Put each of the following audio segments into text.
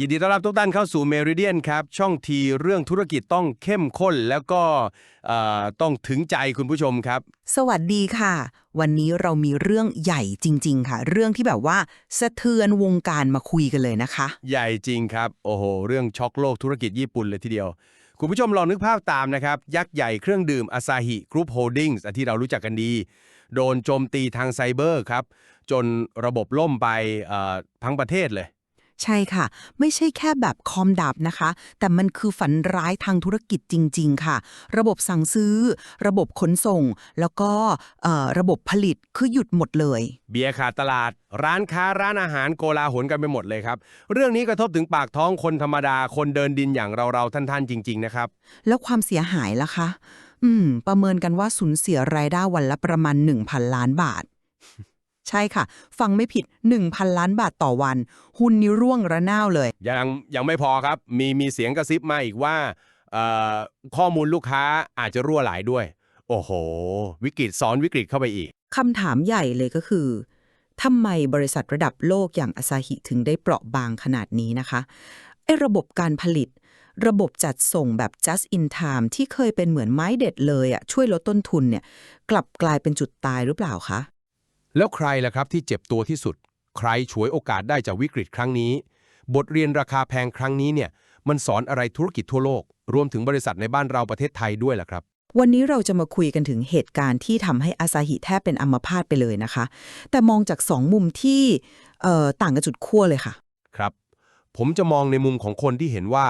ยินดีต้อนรับทุกท่านเข้าสู่เมริเดียนครับ ช่องทีเรื่องธุรกิจต้องเข้มข้นแล้วก็เอ่อต้องถึงใจคุณผู้ชมครับ สวัสดีค่ะ วันนี้เรามีเรื่องใหญ่จริง ๆ ค่ะ เรื่องที่แบบว่าสะเทือนวงการมาคุยกันเลยนะคะ ใหญ่จริงครับ โอ้โห เรื่องช็อกโลกธุรกิจญี่ปุ่นเลยทีเดียว คุณผู้ชมลองนึกภาพตามนะครับ ยักษ์ใหญ่เครื่องดื่มอาซาฮิกรุ๊ปโฮลดิ้งส์ที่เรารู้จักกันดี โดนโจมตีทางไซเบอร์ครับ จนระบบล่มไปเอ่อทั้งประเทศเลย ใช่ค่ะ ไม่ใช่แค่แบบคอมดับนะคะ แต่มันคือฝันร้ายทางธุรกิจจริง ๆ ค่ะ ระบบสั่งซื้อ ระบบขนส่ง แล้วก็เอ่อระบบผลิตคือหยุดหมดเลย เบียร์ขาดตลาด ร้านค้าร้านอาหารโกลาหลกันไปหมดเลยครับ เรื่องนี้กระทบถึงปากท้องคนธรรมดาคนเดินดินอย่างเราๆท่านๆจริง ๆ นะครับ แล้วความเสียหายล่ะคะ อืม ประเมินกันว่าสูญเสียรายได้วันละประมาณ 1,000 ล้านบาท ใช่ค่ะ ฟังไม่ผิด 1,000 ล้านบาทต่อวัน หุ้นนี้ร่วงระนาาวเลย ยังยังไม่พอครับ มีมีเสียงกระซิบมาอีกว่าเอ่อข้อมูลลูกค้าอาจจะรั่วไหลด้วย โอ้โห วิกฤตซ้อนวิกฤตเข้าไปอีก คำถามใหญ่เลยก็คือทำไมบริษัทระดับโลกอย่างอาซาฮิถึงได้เปราะบางขนาดนี้นะคะไอ้ระบบการผลิต ระบบจัดส่งแบบ just in time ที่เคยเป็นเหมือนไม้เด็ดเลยอะช่วยลดต้นทุนเนี่ย กลับกลายเป็นจุดตายหรือเปล่าคะ แล้วใครล่ะครับที่เจ็บตัวที่สุด ใครฉวยโอกาสได้จากวิกฤตครั้งนี้ บทเรียนราคาแพงครั้งนี้เนี่ย มันสอนอะไรธุรกิจทั่วโลก รวมถึงบริษัทในบ้านเราประเทศไทยด้วยล่ะครับ วันนี้เราจะมาคุยกันถึงเหตุการณ์ที่ทำให้อาซาฮิแทบเป็นอัมพาตไปเลยนะคะ แต่มองจากสองมุมที่เอ่อต่างกันจุดขั้วเลยค่ะ ครับ ผมจะมองในมุมของคนที่เห็นว่า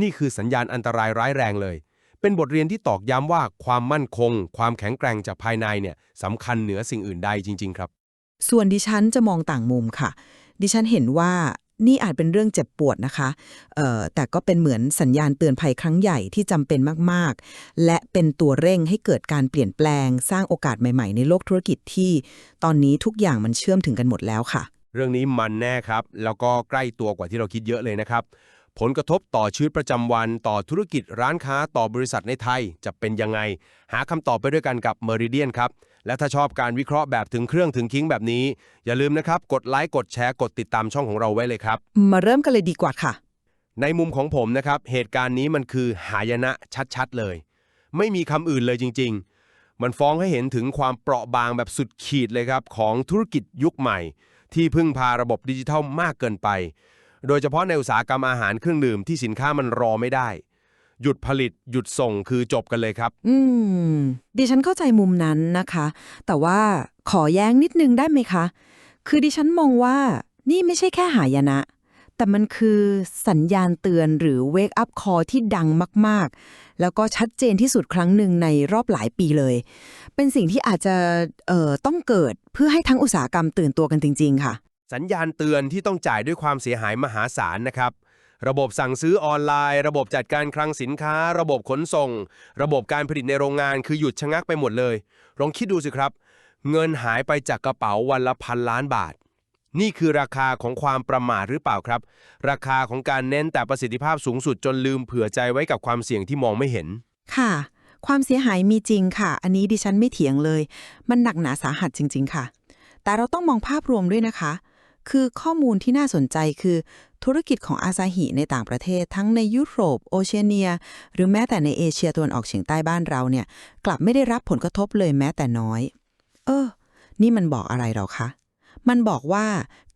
นี่คือสัญญาณอันตรายร้ายแรงเลย เป็นบทเรียนที่ตอกย้ำว่าความมั่นคง ความแข็งแกร่งจากภายในเนี่ยสำคัญเหนือสิ่งอื่นใดจริง ๆ ครับ ส่วนดิฉันจะมองต่างมุมค่ะ ดิฉันเห็นว่านี่อาจเป็นเรื่องเจ็บปวดนะคะเอ่อแต่ก็เป็นเหมือนสัญญาณเตือนภัยครั้งใหญ่ที่จำเป็นมากๆ และเป็นตัวเร่งให้เกิดการเปลี่ยนแปลง สร้างโอกาสใหม่ๆ ในโลกธุรกิจที่ ตอนนี้ทุกอย่างมันเชื่อมถึงกันหมดแล้วค่ะ เรื่องนี้มันแน่ครับ แล้วก็ใกล้ตัวกว่าที่เราคิดเยอะเลยนะครับ ผลกระทบต่อชีวิตประจำวันต่อธุรกิจร้านค้าต่อบริษัทในไทย จะเป็นยังไง หาคำตอบไปด้วยกันกับ Meridian ครับ และถ้าชอบการวิเคราะห์แบบถึงเครื่องถึงคิงแบบนี้ อย่าลืมนะครับ กดไลค์กดแชร์กดติดตามช่องของเราไว้เลยครับ มาเริ่มกันเลยดีกว่าค่ะ ในมุมของผมนะครับเหตุการณ์นี้มันคือหายนะชัดๆเลย ไม่มีคำอื่นเลยจริง ๆ มันฟ้องให้เห็นถึงความเปราะบางแบบสุดขีดเลยครับของธุรกิจยุคใหม่ ที่พึ่งพาระบบดิจิทัลมากเกินไป โดยเฉพาะในอุตสาหกรรมอาหารเครื่องดื่มที่สินค้ามันรอไม่ได้ หยุดผลิตหยุดส่งคือจบกันเลยครับ อืม ดิฉันเข้าใจมุมนั้นนะคะ แต่ว่าขอแย้งนิดนึงได้ไหมคะ คือดิฉันมองว่านี่ไม่ใช่แค่หายนะ แต่มันคือสัญญาณเตือนหรือ wake up call ที่ดังมาก ๆ แล้วก็ชัดเจนที่สุดครั้งหนึ่งในรอบหลายปีเลย เป็นสิ่งที่อาจจะเอ่อต้องเกิดเพื่อให้ทั้งอุตสาหกรรมตื่นตัวกันจริง ๆ ค่ะ สัญญาณเตือนที่ต้องจ่ายด้วยความเสียหายมหาศาลนะครับ ระบบสั่งซื้อออนไลน์ ระบบจัดการคลังสินค้า ระบบขนส่ง ระบบการผลิตในโรงงานคือหยุดชะงักไปหมดเลย ลองคิดดูสิครับ เงินหายไปจากกระเป๋าวันละพันล้านบาท นี่คือราคาของความประมาทหรือเปล่าครับ ราคาของการเน้นแต่ประสิทธิภาพสูงสุดจนลืมเผื่อใจไว้กับความเสี่ยงที่มองไม่เห็น ค่ะ ความเสียหายมีจริงค่ะ อันนี้ดิฉันไม่เถียงเลย มันหนักหนาสาหัสจริง ๆ ค่ะ แต่เราต้องมองภาพรวมด้วยนะคะ คือข้อมูลที่น่าสนใจคือ ธุรกิจของอาซาฮิในต่างประเทศ ทั้งในยุโรป โอเชียเนีย หรือแม้แต่ในเอเชียตะวันออกเฉียงใต้บ้านเราเนี่ย กลับไม่ได้รับผลกระทบเลยแม้แต่น้อย เออ นี่มันบอกอะไรเราคะ มันบอกว่า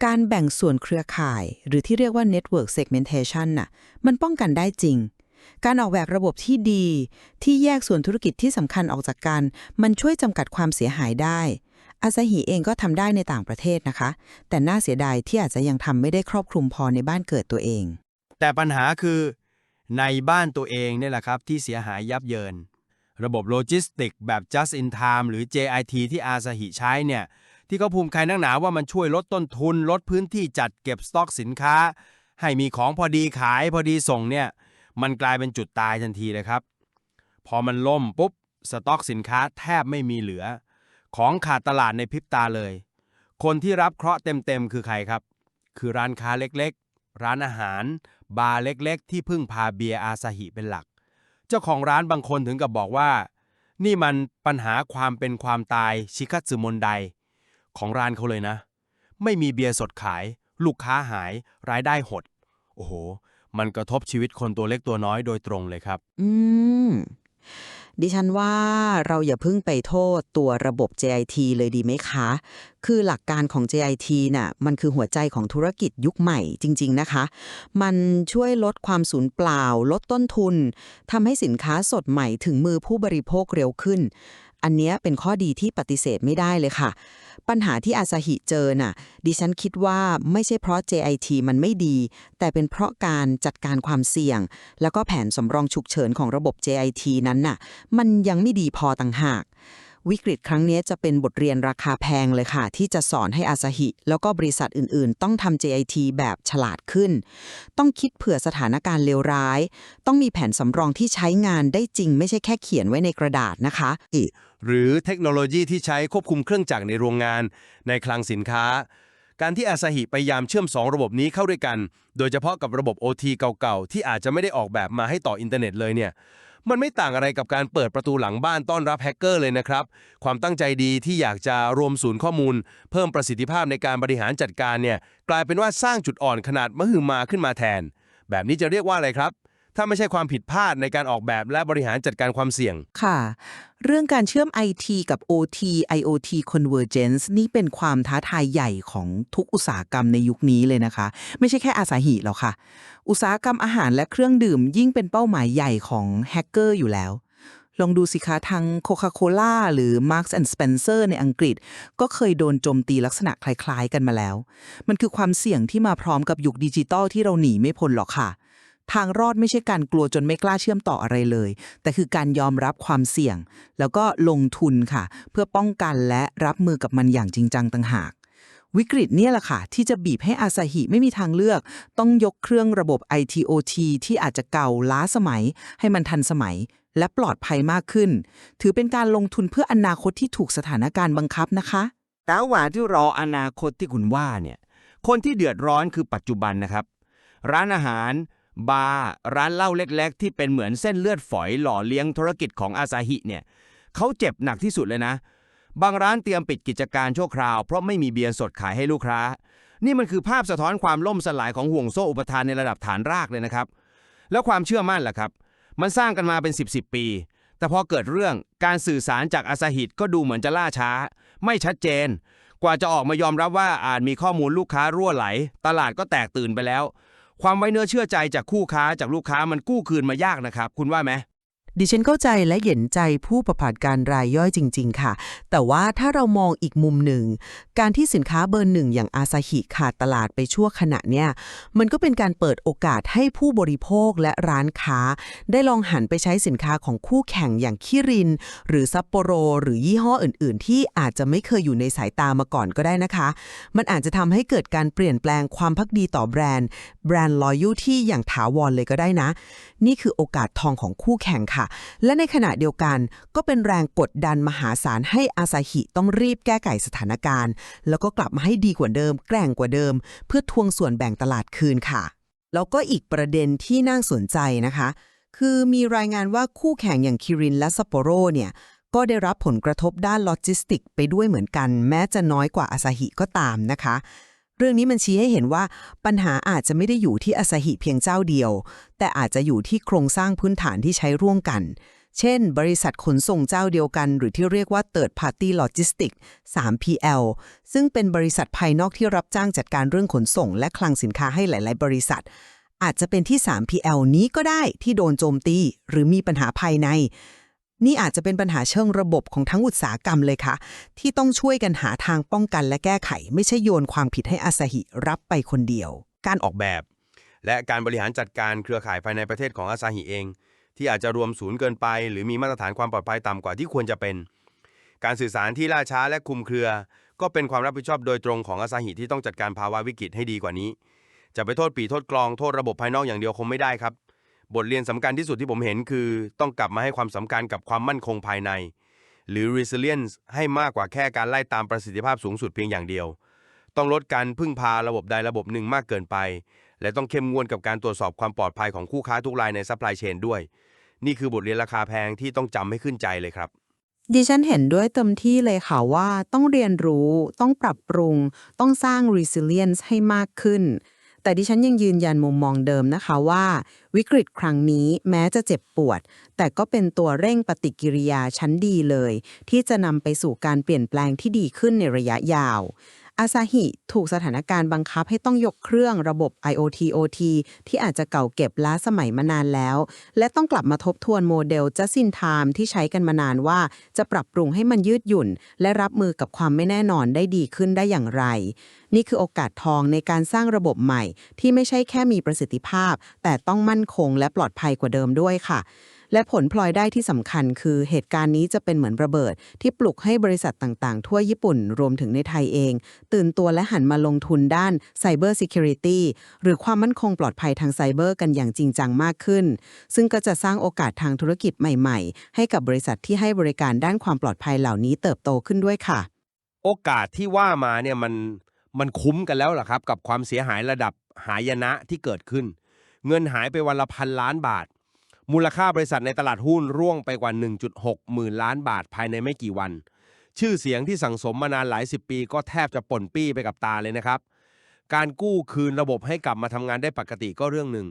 การแบ่งส่วนเครือข่าย หรือที่เรียกว่า network segmentation น่ะ มันป้องกันได้จริงการออกแบบระบบที่ดี ที่แยกส่วนธุรกิจที่สำคัญออกจากกัน มันช่วยจำกัดความเสียหายได้ อาซาฮิเองก็ทำได้ในต่างประเทศนะคะ แต่น่าเสียดายที่อาจจะยังทำไม่ได้ครอบคลุมพอในบ้านเกิดตัวเอง แต่ปัญหาคือ ในบ้านตัวเองเนี่ยแหละครับ ที่เสียหายยับเยิน ระบบโลจิสติกแบบ just in time หรือ JIT ที่อาซาฮิใช้เนี่ยที่เขาภูมิใครนักหนาว่ามันช่วยลดต้นทุน ลดพื้นที่จัดเก็บสต็อกสินค้า ให้มีของพอดีขายพอดีส่งเนี่ยมันกลายเป็นจุดตายทันทีเลยครับ พอมันล่มปุ๊บสต็อกสินค้าแทบไม่มีเหลือ ของขาดตลาดในพริบตาเลย คนที่รับเคราะห์เต็มๆคือใครครับ คือร้านค้าเล็กๆ ร้านอาหาร บาร์เล็กๆ ที่พึ่งพาเบียร์อาซาฮิเป็นหลัก เจ้าของร้านบางคนถึงกับบอกว่า นี่มันปัญหาความเป็นความตายชิคัตสึมนไดของร้านเขาเลยนะ ไม่มีเบียร์สดขาย ลูกค้าหาย รายได้หด โอ้โห มันกระทบชีวิตคนตัวเล็กตัวน้อยโดยตรงเลยครับ อืม ดิฉันว่าเราอย่าเพิ่งไปโทษตัวระบบ JIT เลยดีไหมคะ คือหลักการของ JIT น่ะมันคือหัวใจของธุรกิจยุคใหม่จริง ๆนะคะ มันช่วยลดความสูญเปล่า ลดต้นทุนทำให้สินค้าสดใหม่ถึงมือผู้บริโภคเร็วขึ้น อันนี้เป็นข้อดีที่ปฏิเสธไม่ได้เลยค่ะ ปัญหาที่อาซาฮิเจอน่ะ ดิฉันคิดว่าไม่ใช่เพราะ JIT มันไม่ดี แต่เป็นเพราะการจัดการความเสี่ยง แล้วก็แผนสำรองฉุกเฉินของระบบ JIT นั้นน่ะ มันยังไม่ดีพอต่างหากวิกฤตครั้งนี้จะเป็นบทเรียนราคาแพงเลยค่ะ ที่จะสอนให้อาซาฮิแล้วก็บริษัทอื่นๆ ต้องทำ JIT แบบฉลาดขึ้น ต้องคิดเผื่อสถานการณ์เลวร้าย ต้องมีแผนสำรองที่ใช้งานได้จริง ไม่ใช่แค่เขียนไว้ในกระดาษนะคะ หรือเทคโนโลยีที่ใช้ควบคุมเครื่องจักรในโรงงาน ในคลังสินค้า การที่อาซาฮิพยายามเชื่อม 2 ระบบนี้เข้าด้วยกัน โดยเฉพาะกับระบบ OT เก่าๆ ที่อาจจะไม่ได้ออกแบบมาให้ต่ออินเทอร์เน็ตเลยเนี่ยมันไม่ต่างอะไรกับการเปิดประตูหลังบ้านต้อนรับแฮกเกอร์เลยนะครับ ความตั้งใจดีที่อยากจะรวมศูนย์ข้อมูล เพิ่มประสิทธิภาพในการบริหารจัดการเนี่ยกลายเป็นว่าสร้างจุดอ่อนขนาดมหึมาขึ้นมาแทน แบบนี้จะเรียกว่าอะไรครับ ถ้าไม่ใช่ความผิดพลาดในการออกแบบและบริหารจัดการความเสี่ยง ค่ะ เรื่องการเชื่อม IT กับ OT IoT Convergence นี่เป็นความท้าทายใหญ่ของทุกอุตสาหกรรมในยุคนี้เลยนะคะ ไม่ใช่แค่อาสาหิหรอกค่ะ อุตสาหกรรมอาหารและเครื่องดื่ม ยิ่งเป็นเป้าหมายใหญ่ของแฮกเกอร์อยู่แล้ว ลองดูสิคะทาง Coca-Cola หรือ Marks and Spencer ในอังกฤษ ก็เคยโดนโจมตีลักษณะคล้ายๆ กันมาแล้ว มันคือความเสี่ยงที่มาพร้อมกับยุคดิจิตอลที่เราหนีไม่พ้นหรอกค่ะ ทางรอดไม่ใช่การกลัวจนไม่กล้าเชื่อมต่ออะไรเลย แต่คือการยอมรับความเสี่ยง แล้วก็ลงทุนค่ะ เพื่อป้องกันและรับมือกับมันอย่างจริงจังต่างหากวิกฤตเนี่ยแหละค่ะ ที่จะบีบให้อาซาฮิไม่มีทางเลือก ต้องยกเครื่องระบบ ITOT ที่อาจจะเก่าล้าสมัย ให้มันทันสมัย และปลอดภัยมากขึ้น ถือเป็นการลงทุนเพื่ออนาคตที่ถูกสถานการณ์บังคับนะคะแต่ว่าที่รออนาคตที่คุณว่าเนี่ยคนที่เดือดร้อนคือปัจจุบันนะครับ ร้านอาหาร บาร์ร้านเหล้าเล็กๆ ที่เป็นเหมือนเส้นเลือดฝอยหล่อเลี้ยงธุรกิจของอาซาฮิเนี่ยเขาเจ็บหนักที่สุดเลยนะ บางร้านเตรียมปิดกิจการชั่วคราว เพราะไม่มีเบียร์สดขายให้ลูกค้า นี่มันคือภาพสะท้อนความล่มสลายของห่วงโซ่อุปทานในระดับฐานรากเลยนะครับ แล้วความเชื่อมั่นล่ะครับ มันสร้างกันมาเป็น 10บสปี แต่พอเกิดเรื่องการสื่อสารจากอาซาฮิก็ดูเหมือนจะล่าช้า ไม่ชัดเจน กว่าจะออกมายอมรับว่าอาจมีข้อมูลลูกค้ารั่วไหล ตลาดก็แตกตื่นไปแล้ว ความไว้เนื้อเชื่อใจจากคู่ค้าจากลูกค้ามันกู้คืนมายากนะครับ คุณว่าไหม ดิฉันเข้าใจและเห็นใจผู้ประกอบการรายย่อยจริง ๆ ค่ะ แต่ว่าถ้าเรามองอีกมุมหนึ่ง การที่สินค้าเบอร์หนึ่งอย่างอาซาฮิขาดตลาดไปชั่วขณะเนี่ย มันก็เป็นการเปิดโอกาสให้ผู้บริโภคและร้านค้า ได้ลองหันไปใช้สินค้าของคู่แข่งอย่างคิริน หรือซัปโปโร หรือยี่ห้ออื่น ๆ ที่อาจจะไม่เคยอยู่ในสายตามาก่อนก็ได้นะคะ มันอาจจะทำให้เกิดการเปลี่ยนแปลงความพักดีต่อแบรนด์ แบรนด์ loyalty อย่างถาวรเลยก็ได้นะ นี่คือโอกาสทองของคู่แข่งค่ะและในขณะเดียวกันก็เป็นแรงกดดันมหาศาลให้อาซาฮิต้องรีบแก้ไขสถานการณ์ แล้วก็กลับมาให้ดีกว่าเดิม แกร่งกว่าเดิม เพื่อทวงส่วนแบ่งตลาดคืนค่ะ แล้วก็อีกประเด็นที่น่าสนใจนะคะ คือมีรายงานว่าคู่แข่งอย่างคิรินและซัปโปโรเนี่ยก็ได้รับผลกระทบด้านโลจิสติก ไปด้วยเหมือนกัน แม้จะน้อยกว่าอาซาฮิก็ตามนะคะ เรื่องนี้มันชี้ให้เห็นว่าปัญหาอาจจะไม่ได้อยู่ที่อาซาฮิเพียงเจ้าเดียว แต่อาจจะอยู่ที่โครงสร้างพื้นฐานที่ใช้ร่วมกัน เช่น บริษัทขนส่งเจ้าเดียวกัน หรือที่เรียกว่า Third Party Logistics 3PL ซึ่งเป็นบริษัทภายนอกที่รับจ้างจัดการเรื่องขนส่ง และคลังสินค้าให้หลาย ๆ บริษัท อาจจะเป็นที่ 3PL นี้ก็ได้ที่โดนโจมตี หรือมีปัญหาภายใน นี่อาจจะเป็นปัญหาเชิงระบบของทั้งอุตสาหกรรมเลยค่ะ ที่ต้องช่วยกันหาทางป้องกันและแก้ไข ไม่ใช่โยนความผิดให้อาซาฮิรับไปคนเดียว การออกแบบ และการบริหารจัดการเครือข่ายภายในประเทศของอาซาฮิเอง ที่อาจจะรวมศูนย์เกินไป หรือมีมาตรฐานความปลอดภัยต่ำกว่าที่ควรจะเป็น การสื่อสารที่ล่าช้าและคุมเครือ ก็เป็นความรับผิดชอบโดยตรงของอาซาฮิที่ต้องจัดการภาวะวิกฤตให้ดีกว่านี้ จะไปโทษปีโทษกลองโทษระบบภายนอกอย่างเดียวคงไม่ได้ครับ บทเรียนสำคัญที่สุดที่ผมเห็นคือต้องกลับมาให้ความสำคัญกับความมั่นคงภายใน หรือ resilience ให้มากกว่าแค่การไล่ตามประสิทธิภาพสูงสุดเพียงอย่างเดียว ต้องลดการพึ่งพาระบบใดระบบหนึ่งมากเกินไป และต้องเข้มงวดกับการตรวจสอบความปลอดภัยของคู่ค้าทุกรายในซัพพลายเชนด้วย นี่คือบทเรียนราคาแพงที่ต้องจำให้ขึ้นใจเลยครับดิฉันเห็นด้วยเต็มที่เลยค่ะว่าต้องเรียนรู้ ต้องปรับปรุง ต้องสร้าง resilience ให้มากขึ้น แต่ดิฉันยังยืนยันมุมมองเดิมนะคะว่า วิกฤตครั้งนี้แม้จะเจ็บปวด แต่ก็เป็นตัวเร่งปฏิกิริยาชั้นดีเลย ที่จะนำไปสู่การเปลี่ยนแปลงที่ดีขึ้นในระยะยาว อาซาฮิถูกสถานการณ์บังคับให้ต้องยกเครื่องระบบ IoT OT ที่อาจจะเก่าเก็บล้าสมัยมานานแล้ว และต้องกลับมาทบทวนโมเดล just in time ที่ใช้กันมานานว่า จะปรับปรุงให้มันยืดหยุ่น และรับมือกับความไม่แน่นอนได้ดีขึ้นได้อย่างไร นี่คือโอกาสทองในการสร้างระบบใหม่ ที่ไม่ใช่แค่มีประสิทธิภาพ แต่ต้องมั่นคงและปลอดภัยกว่าเดิมด้วยค่ะ และผลพลอยได้ที่สำคัญคือเหตุการณ์นี้จะเป็นเหมือนระเบิด ที่ปลุกให้บริษัทต่างๆ ทั่วญี่ปุ่นรวมถึงในไทยเอง ตื่นตัวและหันมาลงทุนด้าน Cyber Security หรือความมั่นคงปลอดภัยทางไซเบอร์กันอย่างจริงจังมากขึ้น ซึ่งก็จะสร้างโอกาสทางธุรกิจใหม่ๆ ให้กับบริษัทที่ให้บริการด้านความปลอดภัยเหล่านี้เติบโตขึ้นด้วยค่ะ โอกาสที่ว่ามาเนี่ยมันมันคุ้มกันแล้วหรอครับ กับความเสียหายระดับหายนะที่เกิดขึ้น เงินหายไปวันละพันล้านบาท มูลค่าบริษัทในตลาดหุ้นร่วงไปกว่า 1.6 หมื่นล้านบาทภายในไม่กี่วัน ชื่อเสียงที่สั่งสมมานานหลายสิบปี ก็แทบจะป่นปี้ไปกับตาเลยนะครับ การกู้คืนระบบให้กลับมาทำงานได้ปกติก็เรื่องหนึ่ง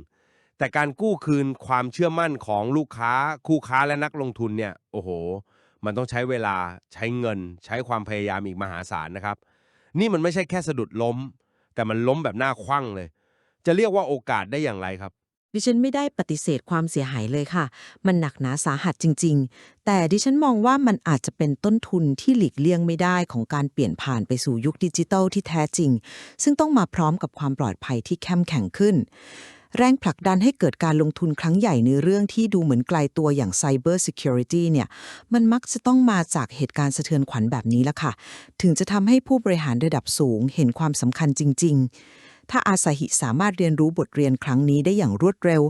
แต่การกู้คืนความเชื่อมั่นของลูกค้า คู่ค้าและนักลงทุนเนี่ย โอ้โห มันต้องใช้เวลา ใช้เงิน ใช้ความพยายามอีกมหาศาลนะครับ นี่มันไม่ใช่แค่สะดุดล้ม แต่มันล้มแบบหน้าคว่ำเลย จะเรียกว่าโอกาสได้อย่างไรครับ ดิฉันไม่ได้ปฏิเสธความเสียหายเลยค่ะ มันหนักหนาสาหัสจริง ๆ แต่ดิฉันมองว่ามันอาจจะเป็นต้นทุนที่หลีกเลี่ยงไม่ได้ของการเปลี่ยนผ่านไปสู่ยุคดิจิทัลที่แท้จริง ซึ่งต้องมาพร้อมกับความปลอดภัยที่เข้มแข็งขึ้น แรงผลักดันให้เกิดการลงทุนครั้งใหญ่ในเรื่องที่ดูเหมือนไกลตัวอย่าง Cyber Security เนี่ย มันมักจะต้องมาจากเหตุการณ์สะเทือนขวัญแบบนี้ละค่ะ ถึงจะทำให้ผู้บริหารระดับสูงเห็นความสำคัญจริง ๆ ถ้าอาซาฮิสามารถเรียนรู้บทเรียนครั้งนี้ได้อย่างรวดเร็ว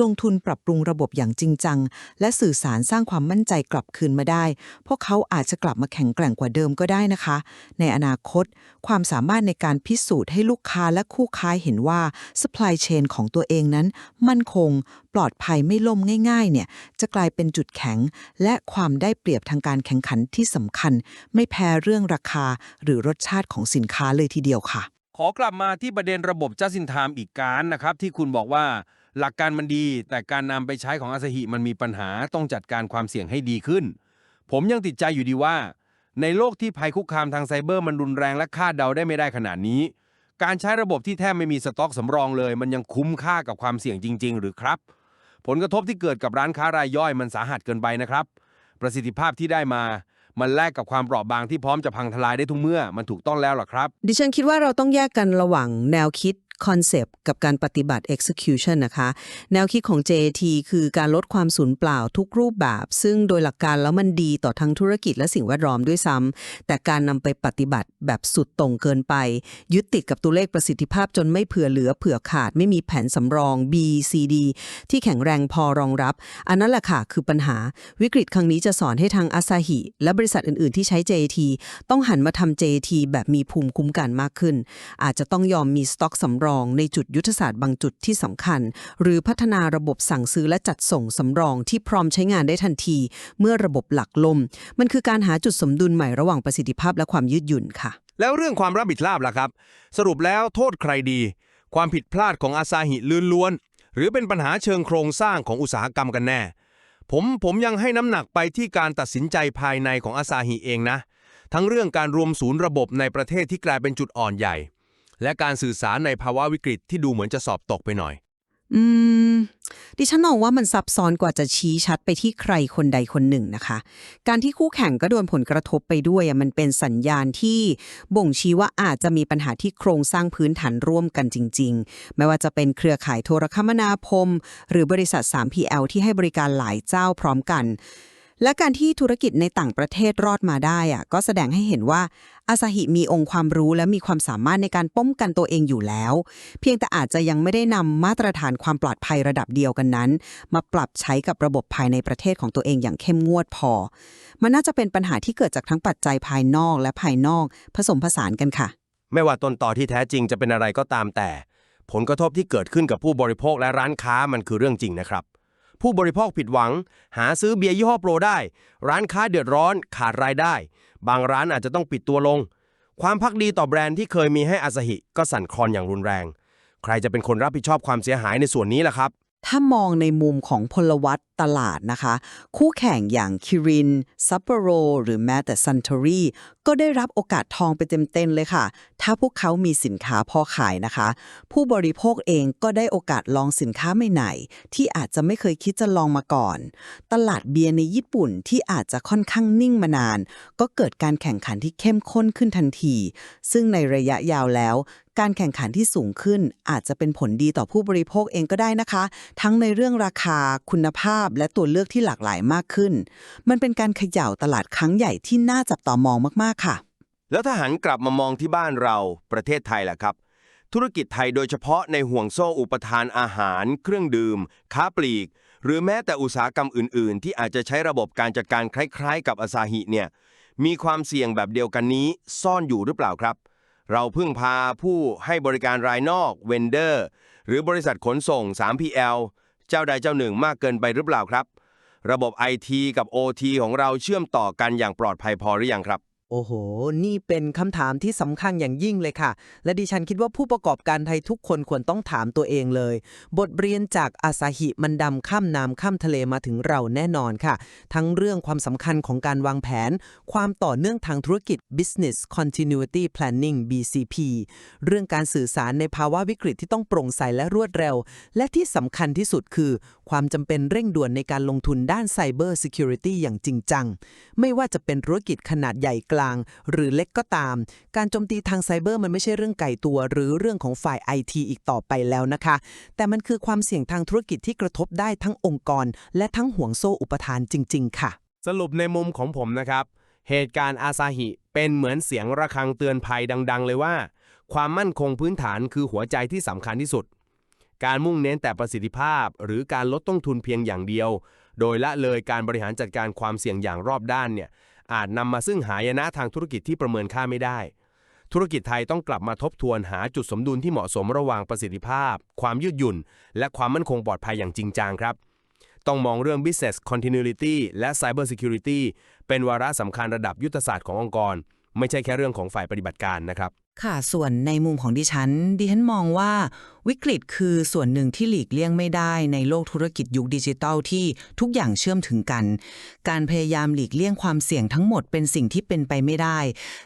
ลงทุนปรับปรุงระบบอย่างจริงจัง และสื่อสารสร้างความมั่นใจกลับคืนมาได้ พวกเขาอาจจะกลับมาแข็งแกร่งกว่าเดิมก็ได้นะคะ ในอนาคต ความสามารถในการพิสูจน์ให้ลูกค้าและคู่ค้าเห็นว่า supply chain ของตัวเองนั้น มั่นคง ปลอดภัยไม่ล่มง่าย ๆ เนี่ยจะกลายเป็นจุดแข็ง และความได้เปรียบทางการแข่งขันที่สำคัญ ไม่แพ้เรื่องราคาหรือรสชาติของสินค้าเลยทีเดียวค่ะ ขอกลับมาที่ประเด็นระบบ just in time อีกการนะครับ ที่คุณบอกว่าหลักการมันดี แต่การนำไปใช้ของอาซาฮิมันมีปัญหาต้องจัดการความเสี่ยงให้ดีขึ้น ผมยังติดใจอยู่ดีว่า ในโลกที่ภัยคุกคามทางไซเบอร์มันรุนแรงและคาดเดาได้ไม่ได้ขนาดนี้ การใช้ระบบที่แทบไม่มีสต็อกสำรองเลย มันยังคุ้มค่ากับความเสี่ยงจริง ๆ หรือครับ ผลกระทบที่เกิดกับร้านค้ารายย่อยมันสาหัสเกินไปนะครับ ประสิทธิภาพที่ได้มา มันแลกกับความเปราะบางที่พร้อมจะพังทลายได้ทุกเมื่อ มันถูกต้องแล้วหรอครับ ดิฉันคิดว่าเราต้องแยกกันระหว่างแนวคิด คอนเซปต์กับการปฏิบัติ execution นะคะ แนวคิดของ JAT คือการลดความสูญเปล่าทุกรูปแบบ ซึ่งโดยหลักการแล้วมันดีต่อทั้งธุรกิจและสิ่งแวดล้อมด้วยซ้ำแต่การนำไปปฏิบัติแบบสุดตรงเกินไป ยึดติดกับตัวเลขประสิทธิภาพจนไม่เผื่อเหลือเผื่อขาดไม่มีแผนสำรอง B C D ที่แข็งแรงพอรองรับ อันนั้นแหละค่ะคือปัญหาวิกฤตครั้งนี้จะสอนให้ทางอาซาฮิและบริษัทอื่น ๆ ที่ใช้ JAT ต้องหันมาทำ JAT แบบมีภูมิคุ้มกันมากขึ้น อาจจะต้องยอมมีสต็อกสำรองในจุดยุทธศาสตร์บางจุดที่สำคัญ หรือพัฒนาระบบสั่งซื้อและจัดส่งสำรองที่พร้อมใช้งานได้ทันที เมื่อระบบหลักล่มมันคือการหาจุดสมดุลใหม่ระหว่างประสิทธิภาพและความยืดหยุ่นค่ะ แล้วเรื่องความรับผิดชอบล่ะครับ สรุปแล้วโทษใครดี ความผิดพลาดของอาซาหิลื่นล้วน หรือเป็นปัญหาเชิงโครงสร้างของอุตสาหกรรมกันแน่ ผมผมยังให้น้ำหนักไปที่การตัดสินใจภายในของอาซาหิเองนะ ทั้งเรื่องการรวมศูนย์ระบบในประเทศที่กลายเป็นจุดอ่อนใหญ่ และการสื่อสารในภาวะวิกฤตที่ดูเหมือนจะสอบตกไปหน่อย อืม ดิฉันมองว่ามันซับซ้อนกว่าจะชี้ชัดไปที่ใครคนใดคนหนึ่งนะคะ การที่คู่แข่งก็โดนผลกระทบไปด้วยมันเป็นสัญญาณที่บ่งชี้ว่าอาจจะมีปัญหาที่โครงสร้างพื้นฐานร่วมกันจริง ๆ ไม่ว่าจะเป็นเครือข่ายโทรคมนาคม หรือบริษัท 3PL ที่ให้บริการหลายเจ้าพร้อมกัน และการที่ธุรกิจในต่างประเทศรอดมาได้อะก็แสดงให้เห็นว่าอาซาฮิมีองค์ความรู้และมีความสามารถในการป้องกันตัวเองอยู่แล้ว เพียงแต่อาจจะยังไม่ได้นำมาตรฐานความปลอดภัยระดับเดียวกันนั้น มาปรับใช้กับระบบภายในประเทศของตัวเองอย่างเข้มงวดพอ มันน่าจะเป็นปัญหาที่เกิดจากทั้งปัจจัยภายนอกและภายนอกผสมผสานกันค่ะ ไม่ว่าต้นต่อที่แท้จริงจะเป็นอะไรก็ตามแต่ ผลกระทบที่เกิดขึ้นกับผู้บริโภคและร้านค้ามันคือเรื่องจริงนะครับ ผู้บริโภคผิดหวัง หาซื้อเบียร์ยี่ห้อโปรได้ ร้านค้าเดือดร้อนขาดรายได้ บางร้านอาจจะต้องปิดตัวลง ความพักดีต่อแบรนด์ที่เคยมีให้อาซาหิก็สั่นคลอนอย่างรุนแรง ใครจะเป็นคนรับผิดชอบความเสียหายในส่วนนี้ล่ะครับ ถ้ามองในมุมของพลวัต ตลาดนะคะ คู่แข่งอย่างคิรินซัปโปโรหรือแม้แต่ซัน t ตรีก็ได้รับโอกาสทองไปเต็มๆเลยค่ะ ถ้าพวกเขามีสินค้าพอขายนะคะ ผู้บริโภคเองก็ได้โอกาสลองสินค้าใหม่ๆที่อาจจะไม่เคยคิดจะลองมาก่อน ตลาดเบียร์ในญี่ปุ่นที่อาจจะค่อนข้างนิ่งมานาน ก็เกิดการแข่งขันที่เข้มข้นขึ้นทันที ซึ่งในระยะยาวแล้วการแข่งขันที่สูงขึ้นอาจจะเป็นผลดีต่อผู้บริโภคเองก็ได้นะคะ ทั้งในเรื่องราคาคุณภาพและตัวเลือกที่หลากหลายมากขึ้น มันเป็นการเขย่าตลาดครั้งใหญ่ที่น่าจับตามองมากๆค่ะ แล้วถ้าหันกลับมามองที่บ้านเราประเทศไทยล่ะครับ ธุรกิจไทยโดยเฉพาะในห่วงโซ่อุปทานอาหาร เครื่องดื่ม ค้าปลีก หรือแม้แต่อุตสาหกรรมอื่น ๆ ที่อาจจะใช้ระบบการจัดการคล้าย ๆ กับอาซาฮิเนี่ยมีความเสี่ยงแบบเดียวกันนี้ซ่อนอยู่หรือเปล่าครับ เราพึ่งพาผู้ให้บริการรายนอกเวนเดอร์ หรือบริษัทขนส่ง 3PL เจ้าใดเจ้าหนึ่งมากเกินไปหรือเปล่าครับ ระบบ IT กับ OT ของเราเชื่อมต่อกันอย่างปลอดภัยพอหรือยังครับ โอ้โห นี่เป็นคำถามที่สำคัญอย่างยิ่งเลยค่ะ และดิฉันคิดว่าผู้ประกอบการไทยทุกคนควรต้องถามตัวเองเลย บทเรียนจากอาซาหิมันดำข้ามน้ำข้ามทะเลมาถึงเราแน่นอนค่ะ ทั้งเรื่องความสำคัญของการวางแผน ความต่อเนื่องทางธุรกิจ business continuity planning BCP เรื่องการสื่อสารในภาวะวิกฤตที่ต้องโปร่งใสและรวดเร็ว และที่สำคัญที่สุดคือ ความจำเป็นเร่งด่วนในการลงทุนด้าน Cyber Security อย่างจริงจัง ไม่ว่าจะเป็นธุรกิจขนาดใหญ่กลางหรือเล็กก็ตาม การโจมตีทางไซเบอร์มันไม่ใช่เรื่องไก่ตัว หรือเรื่องของฝ่าย IT อีกต่อไปแล้วนะคะ แต่มันคือความเสี่ยงทางธุรกิจที่กระทบได้ทั้งองค์กร และทั้งห่วงโซ่อุปทานจริง ๆ ค่ะ สรุปในมุมของผมนะครับ เหตุการณ์อาซาฮิเป็นเหมือนเสียงระฆังเตือนภัยดัง ๆ เลยว่า ความมั่นคงพื้นฐานคือหัวใจที่สำคัญที่สุด การมุ่งเน้นแต่ประสิทธิภาพ หรือการลดต้นทุนเพียงอย่างเดียว โดยละเลยการบริหารจัดการความเสี่ยงอย่างรอบด้านเนี่ย อาจนำมาซึ่งหายนะทางธุรกิจที่ประเมินค่าไม่ได้ ธุรกิจไทยต้องกลับมาทบทวนหาจุดสมดุลที่เหมาะสมระหว่างประสิทธิภาพ ความยืดหยุ่น และความมั่นคงปลอดภัยอย่างจริงจังครับ ต้องมองเรื่อง business continuity และ cyber security เป็นวาระสำคัญระดับยุทธศาสตร์ขององค์กร ไม่ใช่แค่เรื่องของฝ่ายปฏิบัติการนะครับ ค่ะ ส่วนในมุมของดิฉัน ดิฉันมองว่าวิกฤตคือส่วนหนึ่งที่หลีกเลี่ยงไม่ได้ในโลกธุรกิจยุคดิจิทัลที่ทุกอย่างเชื่อมถึงกัน การพยายามหลีกเลี่ยงความเสี่ยงทั้งหมดเป็นสิ่งที่เป็นไปไม่ได้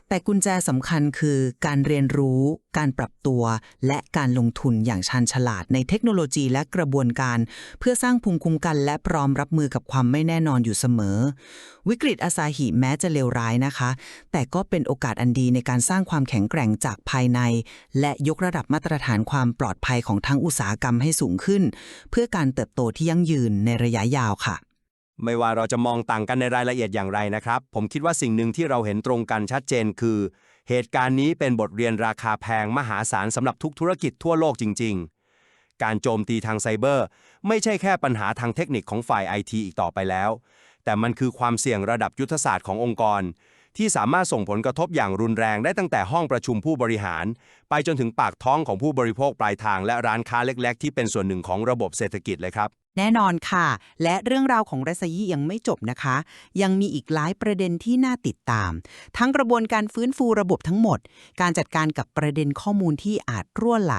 แต่กุญแจสำคัญคือการเรียนรู้ การปรับตัว และการลงทุนอย่างชันฉลาดในเทคโนโลยีและกระบวนการ เพื่อสร้างภูมิคุ้มกัน และพร้อมรับมือกับความไม่แน่นอนอยู่เสมอ วิกฤตอาซาหิแม้จะเลวร้ายนะคะ แต่ก็เป็นโอกาสอันดีในการสร้างความแข็งแกร่งจากภายใน และยกระดับมาตรฐานความปลอดภัยของทั้งอุตสาหกรรมให้สูงขึ้น เพื่อการเติบโตที่ยั่งยืนในระยะยาวค่ะ ไม่ว่าเราจะมองต่างกันในรายละเอียดอย่างไรนะครับ ผมคิดว่าสิ่งหนึ่งที่เราเห็นตรงกันชัดเจนคือ เหตุการณ์นี้เป็นบทเรียนราคาแพงมหาศาลสำหรับทุกธุรกิจทั่วโลกจริง ๆ การโจมตีทางไซเบอร์ ไม่ใช่แค่ปัญหาทางเทคนิคของฝ่ายไอทีอีกต่อไปแล้ว แต่มันคือความเสี่ยงระดับยุทธศาสตร์ขององค์กร ที่สามารถส่งผลกระทบอย่างรุนแรงได้ตั้งแต่ห้องประชุมผู้บริหาร ไปจนถึงปากท้องของผู้บริโภคปลายทาง และร้านค้าเล็ก ๆ ที่เป็นส่วนหนึ่งของระบบเศรษฐกิจเลยครับ แน่นอนค่ะ และเรื่องราวของรัสยียังไม่จบนะคะ ยังมีอีกหลายประเด็นที่น่าติดตาม ทั้งกระบวนการฟื้นฟูระบบทั้งหมด การจัดการกับประเด็นข้อมูลที่อาจรั่วไหล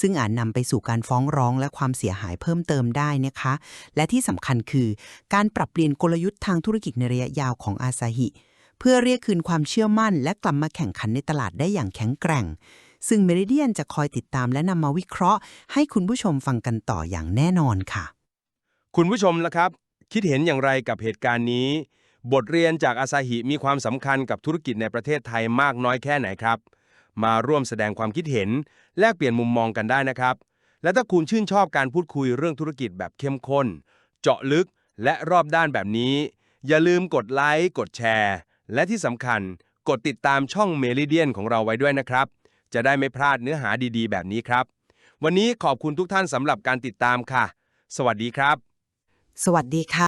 ซึ่งอาจนำไปสู่การฟ้องร้องและความเสียหายเพิ่มเติมได้นะคะ และที่สำคัญคือ การปรับเปลี่ยนกลยุทธ์ทางธุรกิจในระยะยาวของอาซาฮิ เพื่อเรียกคืนความเชื่อมั่น และกลับมาแข่งขันในตลาดได้อย่างแข็งแกร่ง ซึ่งเมริเดียนจะคอยติดตามและนำมาวิเคราะห์ ให้คุณผู้ชมฟังกันต่ออย่างแน่นอนค่ะ คุณผู้ชมล่ะครับ คิดเห็นอย่างไรกับเหตุการณ์นี้ บทเรียนจากอาซาฮิมีความสำคัญกับธุรกิจในประเทศไทยมากน้อยแค่ไหนครับ มาร่วมแสดงความคิดเห็น แลกเปลี่ยนมุมมองกันได้นะครับ และถ้าคุณชื่นชอบการพูดคุยเรื่องธุรกิจแบบเข้มข้น เจาะลึกและรอบด้านแบบนี้ อย่าลืมกดไลค์กดแชร์ และที่สำคัญกดติดตามช่องเมริเดียนของเราไว้ด้วยนะครับ จะได้ไม่พลาดเนื้อหาดีๆ แบบนี้ครับ วันนี้ขอบคุณทุกท่านสำหรับการติดตามค่ะ สวัสดีครับ สวัสดีค่ะ